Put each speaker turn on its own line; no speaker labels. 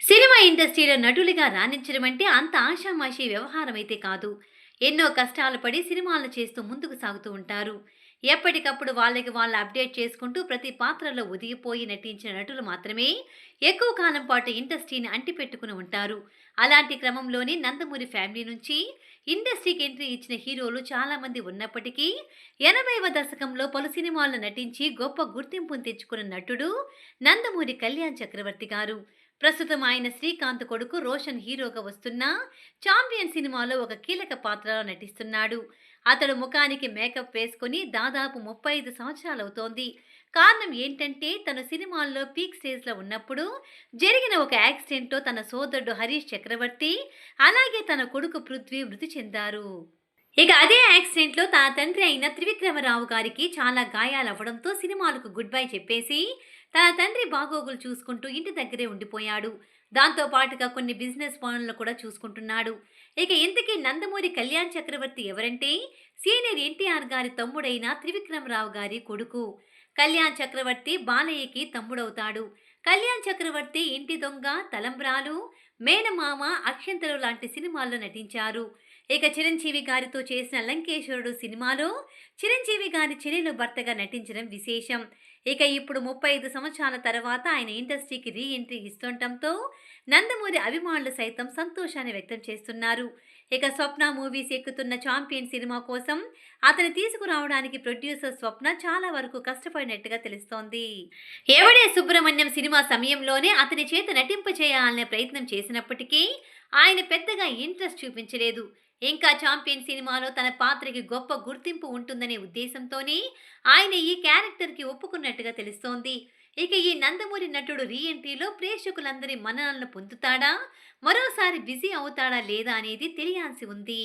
Cinema ఇండస్ట్రీలో నటులుగా రాణించడం అంటే అంత ఆషామాషి వ్యవహారం అయితే కాదు. ఎన్నో కష్టాలు పడి సినిమాలు చేస్తూ ముందుకు సాగుతూ ఉంటారు. ఎప్పటికప్పుడు వాళ్ళకి వాళ్ళు అప్డేట్ చేసుకుంటూ ప్రతి పాత్రలో ఒదిగిపోయి నటించిన నటులు మాత్రమే ఎక్కువ కాలం పాటు ఇండస్ట్రీని అంటిపెట్టుకుని ఉంటారు. అలాంటి క్రమంలోనే నందమూరి ఫ్యామిలీ నుంచి ఇండస్ట్రీకి ఎంట్రీ ఇచ్చిన హీరోలు చాలామంది ఉన్నప్పటికీ ఎనభైవ దశకంలో పలు సినిమాల్లో నటించి గొప్ప గుర్తింపును తెచ్చుకున్న నటుడు నందమూరి కళ్యాణ్ చక్రవర్తి గారు. ప్రస్తుతం ఆయన శ్రీకాంత్ కొడుకు రోషన్ హీరోగా వస్తున్న చాంపియన్ సినిమాలో ఒక కీలక పాత్రలో నటిస్తున్నాడు. అతడు ముఖానికి మేకప్ వేసుకుని దాదాపు ముప్పై ఐదు సంవత్సరాలు అవుతోంది. కారణం ఏంటంటే తన సినిమాల్లో పీక్ స్టేజ్లో ఉన్నప్పుడు జరిగిన ఒక యాక్సిడెంట్లో తన సోదరుడు హరీష్ చక్రవర్తి అలాగే తన కొడుకు పృథ్వీ మృతి చెందారు. ఇక అదే యాక్సిడెంట్లో తన తండ్రి అయిన త్రివిక్రమరావు గారికి చాలా గాయాలవ్వడంతో సినిమాలకు గుడ్ బై చెప్పేసి తన తండ్రి బాగోగులు చూసుకుంటూ ఇంటి దగ్గరే ఉండిపోయాడు. దాంతో పాటుగా కొన్ని బిజినెస్ పనులను కూడా చూసుకుంటున్నాడు. ఇక ఇంతకీ నందమూరి కళ్యాణ్ చక్రవర్తి ఎవరంటే? సీనియర్ ఎన్టీఆర్ గారి తమ్ముడైన త్రివిక్రమరావు గారి కొడుకు. కళ్యాణ్ చక్రవర్తి బాలయ్యకి తమ్ముడవుతాడు. కళ్యాణ్ చక్రవర్తి ఇంటి దొంగ తలంబ్రాలు మేనమామ అక్షంతలు లాంటి సినిమాల్లో నటించారు. ఇక చిరంజీవి గారితో చేసిన లంకేశ్వరుడు సినిమాలో చిరంజీవి గారి చెల్లెలు భర్తగా నటించడం విశేషం. ఇక ఇప్పుడు ముప్పై ఐదు సంవత్సరాల తర్వాత ఆయన ఇండస్ట్రీకి రీ ఎంట్రీ ఇస్తుండటంతో నందమూరి అభిమానులు సైతం సంతోషాన్ని వ్యక్తం చేస్తున్నారు. ఇక స్వప్న మూవీస్ ఎక్కుతున్న ఛాంపియన్ సినిమా కోసం అతను తీసుకురావడానికి ప్రొడ్యూసర్ స్వప్న చాలా వరకు కష్టపడినట్టుగా తెలుస్తోంది. ఎవడే సుబ్రహ్మణ్యం సినిమా సమయంలోనే అతని చేత నటింప చేయాలనే ప్రయత్నం చేసినప్పటికీ ఆయన పెద్దగా ఇంట్రెస్ట్ చూపించలేదు. ఇంకా చాంపియన్ సినిమాలో తన పాత్రకి గొప్ప గుర్తింపు ఉంటుందనే ఉద్దేశంతోనే ఆయన ఈ క్యారెక్టర్కి ఒప్పుకున్నట్టుగా తెలుస్తోంది. ఇక ఈ నందమూరి నటుడు రీఎంట్రీలో ప్రేక్షకులందరి మన్ననలను పొందుతాడా? మరోసారి బిజీ అవుతాడా లేదా అనేది తెలియాల్సి ఉంది.